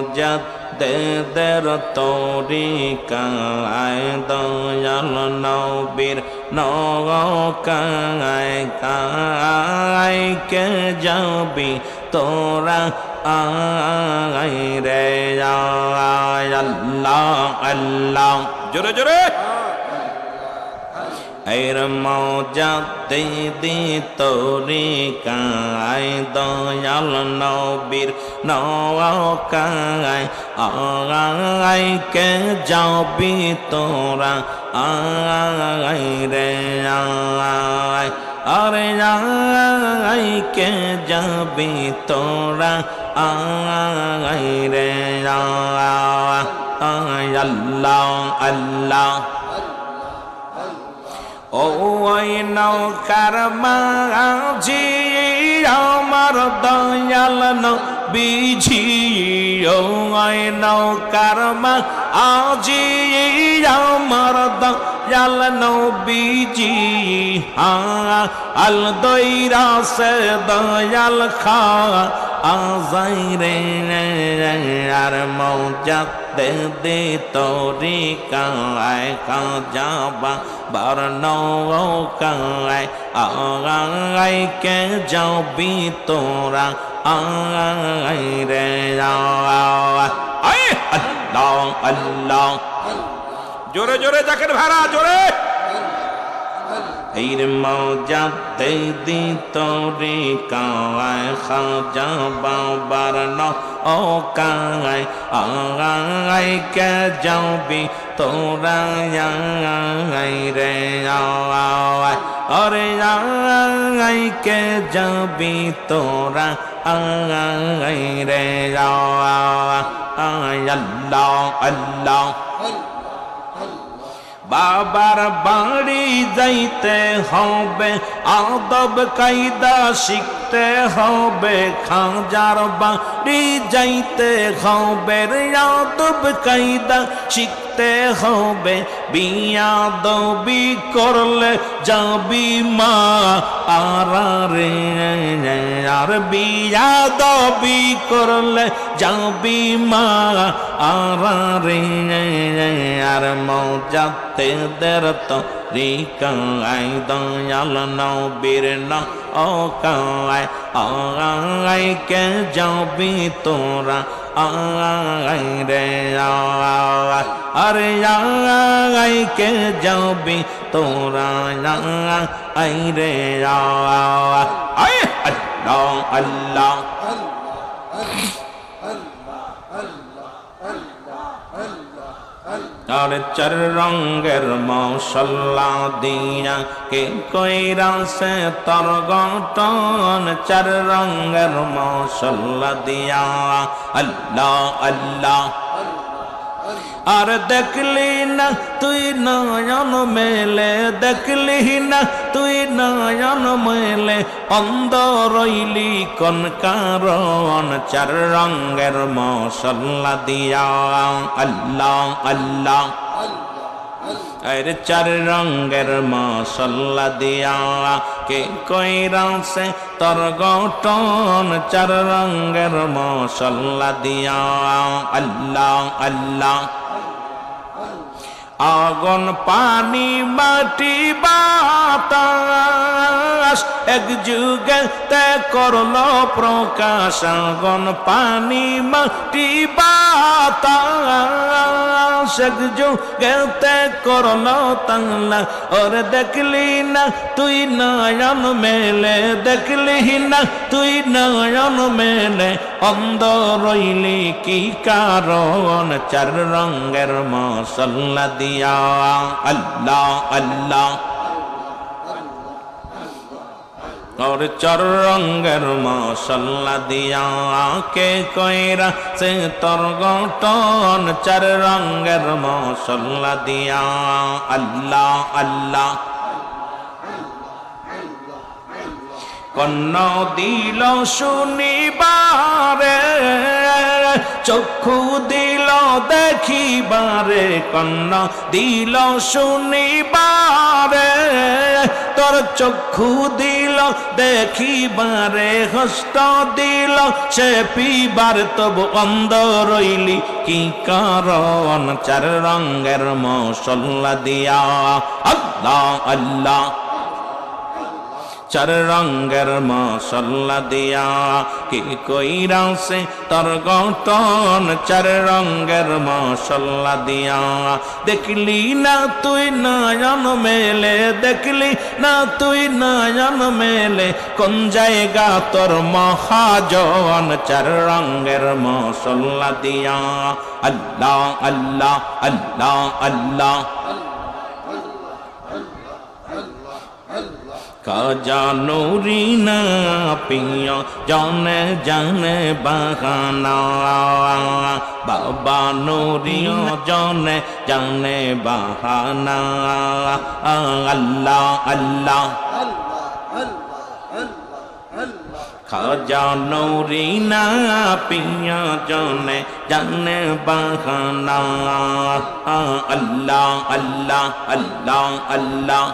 মজাদ দেদের তরিকায় দয়াল নবীর নৌকায় কায়, কে যাবি তোরা? আয় রে আল্লাহ আল্লাহ। জোরে জোরে। এর মজা দিদি তরিকায় দয়াল নবীর নৌকায়। আই কে যাবি তোরা? আই রে আয় আরে আই কে যাবি তোরা? আই রে আয় আল্লাহ আল্লাহ। ওই নৌকার মাঝি আমার দয়াল বিঝি ওই নৌকার মাঝি আমার দয়াল বিজি আল দইরা সে দয়াল খা আর মৌজাতে দে তোরি কায় কা যাবা বার নৌকায় আগাই কে যাবি তোরা? আই রে আল্লাহ আল্লাহ। জোরে জোরে, জাকের ভাড়া, জোরে। এর মজাতে দি তোরে কায় খাজা বাবার ন ও কায় আয় কে যাবি তোরা রে আয় অরে আয় কে যাবি তোরা আই রে আয় আল্লাহ আল্লাহ। বাবার বাড়ি যাইতে হবে আদব কায়দা শিখতে হবে খাজার বাড়ি যাইতে হবে আদব কায়দা শিখতে হবে বিয়া দবি করলে যাবি মা আর রে আর বিয়া দবি করলে যাবি মা আর রে আর মজাতে দের তো রিকাই দয়াল ন ও কায় আই কে যাবি তোরা আই রে আরে আই কে যাবি তোরা আই রে আয় আল্লাহ আল্লাহ আর চর রঙের মশলা দিয়া কে কইরা সে তর গঠন? চর রঙের মশলা দিয়া। আল্লাহ আল্লাহ। আর দেখলি না, তুই নয়ন মেলে। দেখলি না, তুই নয়ন মেলে। অন্ধ রইলি কোন কারণ? চার রঙের মশলা দিয়া। আল্লাহ আল্লাহ। আরে চার রঙের মশলা দিয়া। কে কইরা সে তোর গঠন? চার রঙের মশলা দিয়া। আল্লাহ আল্লাহ। আগুন পানি মাটি বাতাস। এক যুগে তে করল প্রকাশ। আগুন পানি মাটি বাতাস। এক যুগে তে করল তাংলা ওর দেখলি না, তুই নয়ন মেলে। দেখলি না, তুই নয়ন মেলে। অন্ধ রইলি কি কারণ? চার রঙের মশল্লা দিয়া। আল্লাহ আল্লাহ। তোর চর রঙ্গের মশল্লা দিয়া কে কইরা সে তোর গটন চার রঙ্গের মশল্লা দিয়া। আল্লাহ আল্লাহ। কন্ন দিল শুনিবারে। চক্ষু দিল দেখিবারে কন্ন দিল শুনিবারে। তোর চক্ষু দিল দেখিবারে, হস্ত দিল সে পিবার। তবু অন্ধ রইলি কি কারণ? চার রঙের মশল্লা দিয়া আল্লাহ আল্লাহ। চার রঙের মশল্লা দিয়া কি কইরা সে তোর গঠন চার রঙের মশল্লা দিয়া? দেখলি না তুই নয়ন মেলে, দেখলি না তুই নয়ন মেলে, কোন জায়গা তোর মহাজন চার রঙের মশল্লা দিয়া? আল্লাহ আল্লাহ আল্লাহ আল্লাহ। কাজা নুরি না পিয়া, জানে জানে বাগানা বাবা নুরিও জানে জানে বাহানা। আল্লাহ আল্লাহ। খাজা নুরি না পিয়া, জানে জানে বাহানা। আল্লাহ আল্লাহ আল্লাহ আল্লাহ।